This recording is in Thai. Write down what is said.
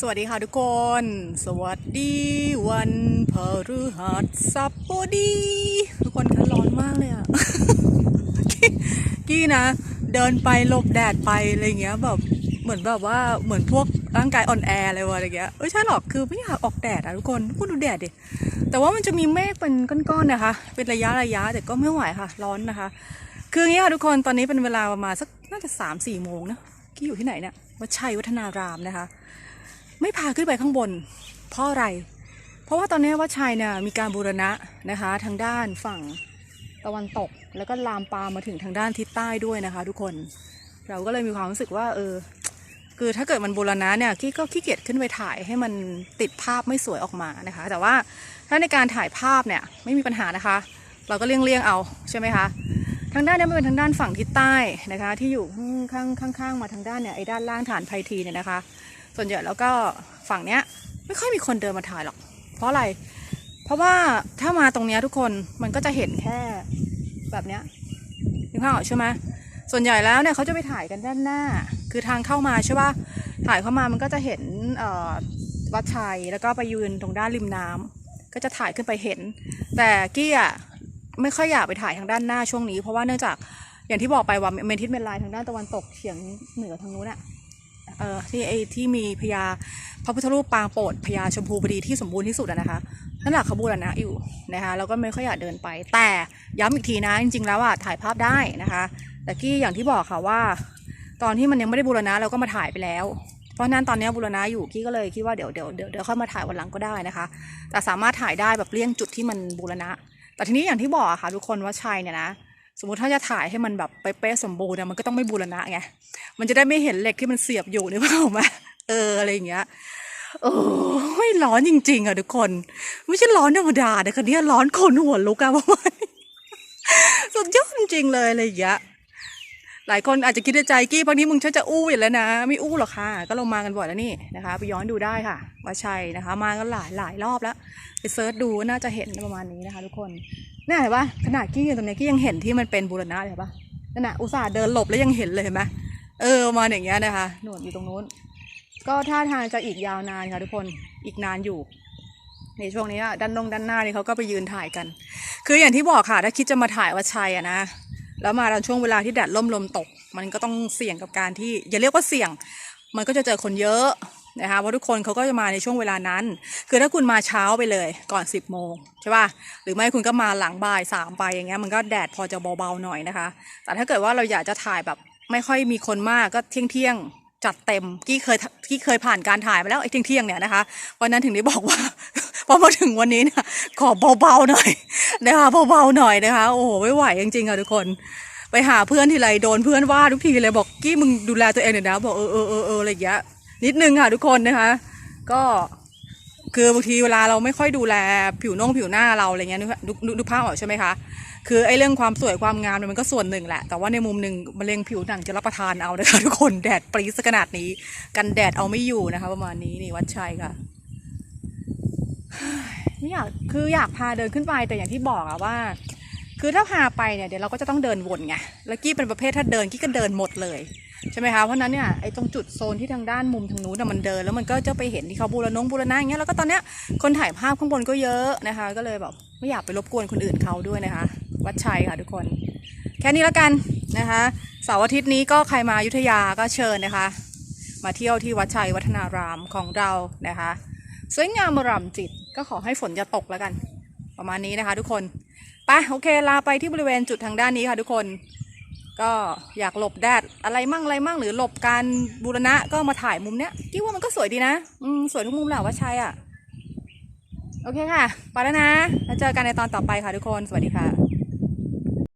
สวัสดีค่ะทุกคน สวัสดีวันพฤหัสบดี ทุกคนคะร้อนมากเลยอะกี้กี้นะ เดินไปหลบแดดไปอะไรเงี้ยแบบเหมือนแบบว่าเหมือนพวกร่างกายอ่อนแออะไรวะอะไรเงี้ยเอ้ยใช่หรอกคือไม่อยากออกแดดอะทุกคนทุกคนดูแดดดิแต่ว่ามันจะมีเมฆเป็นก้อนๆนะคะ เป็นระยะระยะแต่ก็ไม่ไหวค่ะ ร้อนนะคะ คืออย่างนี้ค่ะทุกคนตอนนี้เป็นเวลาประมาณสักน่าจะสามสี่โมงนะกี้อยู่ที่ไหนเนี่ยวัดชัยวัฒนารามนะคะ ไม่พาขึ้นไปข้างบน เพราะอะไร เพราะว่าตอนนี้วัดชัยเนี่ยมีการบูรณะนะคะ ทางด้านฝั่งตะวันตก แล้วก็ลามปามมาถึงทางด้านทิศใต้ด้วยนะคะ ทุกคน เราก็เลยมีความรู้สึกว่าเออคือถ้าเกิดมันบูรณะเนี่ยกี้ก็ขี้เกียจขึ้นไปถ่ายให้มันติดภาพไม่สวยออกมานะคะ แต่ว่าถ้าในการถ่ายภาพเนี่ยไม่มีปัญหานะคะ เราก็เลี่ยงเลี่ยงๆเอาใช่ไหมคะทางด้านเนี้มันเป็นทางด้านฝั่งทิศใต้นะคะ ที่อยู่ข้างข้างข้างๆมาทางด้านเนี่ยไอ้ด้านล่างฐานไพทีเนี่ยนะคะ ส่วนใหญ่แล้วก็ฝั่งเนี้ยไม่ค่อยมีคนเดินมาถ่ายหรอก เพราะอะไร เพราะว่าถ้ามาตรงเนี้ยทุกคนมันก็จะเห็นแค่แบบเนี้ยนึกภาพออกใช่ไหมส่วนใหญ่แล้วเนี่ยเขาจะไปถ่ายกันด้านหน้า คือทางเข้ามาใช่ป่ะถ่ายเข้ามามันก็จะเห็นวัดชัยแล้วก็ไปยืนตรงด้านริมน้ำก็จะถ่ายขึ้นไปเห็น แต่กี้อะไม่ค่อยอยากไปถ่ายทางด้านหน้าช่วงนี้ เพราะว่าเนื่องจากอย่างที่บอกไปว่าเมนทิศเมนไลน์ทางด้านตะวันตกเฉียงเหนือทางนู้นอะ เอ่อที่ไอที่มีพญาพระพุทธรูปปางโปรดพญาชมพูบดีที่สมบูรณ์ที่สุดอะนะคะนั่นแหละขบูรณะอยู่นะคะแล้วก็ไม่ค่อยอยากเดินไป แต่ย้ำอีกทีนะจริงๆแล้วอะถ่ายภาพได้นะคะ แต่กี้อย่างที่บอกค่ะว่า ตอนที่มันยังไม่ได้บูรณะเราก็มาถ่ายไปแล้ว เพราะนั้นตอนนี้บูรณะอยู่กี้ก็เลยคิดว่าเดี๋ยวเดี๋ยวเดี๋ยวเดี๋ยวค่อยมาถ่ายวันหลังก็ได้นะคะ แต่สามารถถ่ายได้แบบเลี่ยงจุดที่มันบูรณะ แต่ทีนี้อย่างที่บอกค่ะทุกคนว่าชัยเนี่ยนะ สมมติถ้าจะถ่ายให้มันแบบเป๊ะๆสมบูรณ์อะมันก็ต้องไม่บูรณะไงมันจะได้ไม่เห็นเหล็กที่มันเสียบอยู่นึกภาพออกไหมเอออะไรอย่างเงี้ยโอ้ยร้อนจริง ๆอะทุกคน ไม่ใช่ร้อนธรรมดาแต่คันนี้ร้อนคนหัวลุกอะประมาณสุดยอดจริงเลยอะไรอย่างเงี้ยหลายคนอาจจะคิดในใจกี้พักนี้มึงชักจะอู้อยู่แล้วนะ ไม่อู้หรอกค่ะ ก็ลงมากันบ่อยแล้วนี่นะคะ ไปย้อนดูได้ค่ะว่าชัยนะคะ มากันหลายหลายรอบแล้ว ไปเซิร์ชดูน่าจะเห็นประมาณนี้นะคะ ทุกคน เนี่ยเห็นปะขนาดกี้อยู่ตรงนี้กี้ยังเห็นที่มันเป็นบูรณะเห็นปะนั่นน่ะอุตส่าห์เดินหลบแล้วยังเห็นเลยเห็นไหมเออมาอย่างเงี้ยนะคะหนวดอยู่ตรงนู้น ก็ท่าทางจะอีกยาวนานค่ะทุกคนอีกนานอยู่ในช่วงนี้อะด้านนงด้านหน้านี่เขาก็ไปยืนถ่ายกัน คืออย่างที่บอกค่ะถ้าคิดจะมาถ่ายวัดชัยอะนะแล้วมาตอนช่วงเวลาที่แดดล่มลมตก มันก็ต้องเสี่ยงกับการที่อย่าเรียกว่าเสี่ยง มันก็จะเจอคนเยอะ นะคะเพราะทุกคนเขาก็จะมาในช่วงเวลานั้น คือถ้าคุณมาเช้าไปเลยก่อน10บโมงใช่ป่ะหรือไม่คุณก็มาหลังบ่ายสามไปอย่างเงี้ยมันก็แดดพอจะเบาๆหน่อยนะคะ แต่ถ้าเกิดว่าเราอยากจะถ่ายแบบไม่ค่อยมีคนมากก็เที่ยงเที่ยงจัดเต็มกี้เคยกี้เคยผ่านการถ่ายมาแล้วไอ้เที่ยงเที่ยงเนี่ยนะคะวันนั้นถึงได้บอกว่าพอมาถึงวันนี้เนี่ยขอเบาๆหน่อยนะคะเบาๆหน่อยนะคะ โอ้โหไม่ไหวจริงๆค่ะทุกคนไปหาเพื่อนทีไรโดนเพื่อนว่าทุกทีเลยบอกกี้มึงดูแลตัวเองหน่อยนะบอกเออเออเออเอออะไรอย่างเงี้ย นิดนึงค่ะทุกคนนะคะ ก็คือบางทีเวลาเราไม่ค่อยดูแลผิวน่องผิวหน้าเราอะไรเงี้ยนึกนึกภาพออกใช่ไหมคะคือไอ้เรื่องความสวยความงามเนี่ยมันก็ส่วนหนึ่งแหละ แต่ว่าในมุมหนึ่งมะเร็งผิวหนังจะรับประทานเอานะคะทุกคนแดดปรี๊ดขนาดนี้ กันแดดเอาไม่อยู่นะคะ ประมาณนี้นี่วัดชัยค่ะไม่อยากคืออยากพาเดินขึ้นไปแต่อย่างที่บอกอะว่า คือถ้าพาไปเนี่ยเดี๋ยวเราก็จะต้องเดินวนไงแล้วกี้เป็นประเภทถ้าเดินกี้ก็เดินหมดเลย ใช่ไหมคะเพราะนั้นเนี่ยไอ้ตรงจุดโซนที่ทางด้านมุมทางนู้นน่ะมันเดิน แล้วมันก็จะไปเห็นที่เขาบูรณงบูรณะอย่างเงี้ยแล้วก็ตอนเนี้ยคนถ่ายภาพข้างบนก็เยอะนะคะ ก็เลยแบบไม่อยากไปรบกวนคนอื่นเขาด้วยนะคะ วัดชัยค่ะทุกคน แค่นี้แล้วกันนะคะเสาร์อาทิตย์นี้ก็ใครมาอยุธยาก็เชิญนะคะ มาเที่ยวที่วัดชัยวัฒนารามของเรานะคะสวยงามรำจิตก็ขอให้ฝนจะตกแล้วกัน ประมาณนี้นะคะ ทุกคนไปโอเคลาไปที่บริเวณจุดทางด้านนี้ค่ะทุกคน ก็อยากหลบแดดอะไรมั่งอะไรมั่งหรือหลบการบูรณะก็มาถ่ายมุมเนี้ยคิดว่ามันก็สวยดีนะ อืมสวยทุกมุมแหละว่าใช่อะ โอเคค่ะ ไปแล้วนะ แล้วเจอกันในตอนต่อไปค่ะทุกคน สวัสดีค่ะ